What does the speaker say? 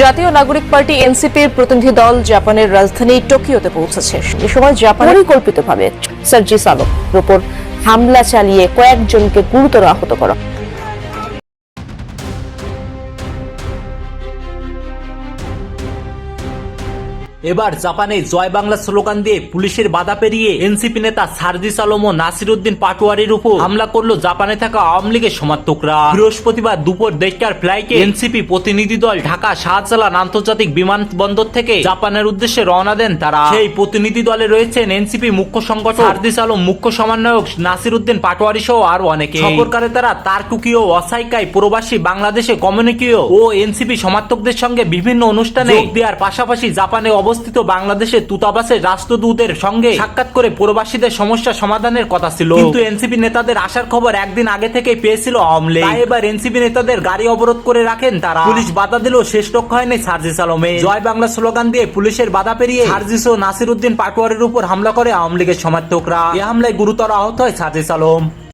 জাতীয় নাগরিক পার্টি এনসিপির প্রতিনিধি দল জাপানের রাজধানী টোকিওতে পৌঁছেছে। এ সময় জাপান পরিকল্পিতভাবে সার্জিস আলমের উপর হামলা চালিয়ে কয়েকজনকে গুরুতর আহত করা এবার জাপানে জয় বাংলা স্লোগান দিয়ে পুলিশের বাধা পেরিয়ে এনসিপি নেতা সার্জিস আলম ও নাসিরুদ্দিন পাটোয়ারির উপর হামলা করল জাপানে থাকা আওয়ামী লীগের সমর্থকরা। বৃহস্পতিবার দুপুর দেড়টার ফ্লাইটে এনসিপি প্রতিনিধি দল ঢাকা শাহজালাল আন্তর্জাতিক বিমানবন্দর থেকে জাপানের উদ্দেশ্যে রওনা দেন তারা। সেই প্রতিনিধি দলে রয়েছেন এনসিপি মুখ্য সংগঠক সার্জিস আলম মুখ্য সমন্বয়ক নাসিরুদ্দিন পাটোয়ারি সহ আরও অনেকে। সফরকারে তারা তারটুকি ও অসাইকায় প্রবাসী বাংলাদেশে কমিউনিটিও ও এনসিপি সমর্থকদের সঙ্গে বিভিন্ন অনুষ্ঠানে যোগ দেওয়ার পাশাপাশি জাপানে অবস্থিত বাংলাদেশের দূতাবাসের রাষ্ট্রদূতের সঙ্গে সাক্ষাৎ করে প্রবাসীদের সমস্যা সমাধানের কথা ছিল। কিন্তু এনসিপি নেতাদের আসার খবর একদিন আগে থেকে পেয়েছিল লীগ। এবার এনসিপি নেতাদের গাড়ি অবরোধ করে রাখেন তারা। পুলিশ বাধা দিলেও শেষ রক্ষা হয়নি সার্জিস আলমে। জয় বাংলা স্লোগান দিয়ে পুলিশের বাধা পেরিয়ে সার্জিস ও নাসিরুদ্দিন পাটোয়ারির উপর হামলা করে আওয়ামী লীগের সমর্থকরা। এ হামলায় গুরুতর আহত হয় সার্জিস আলম।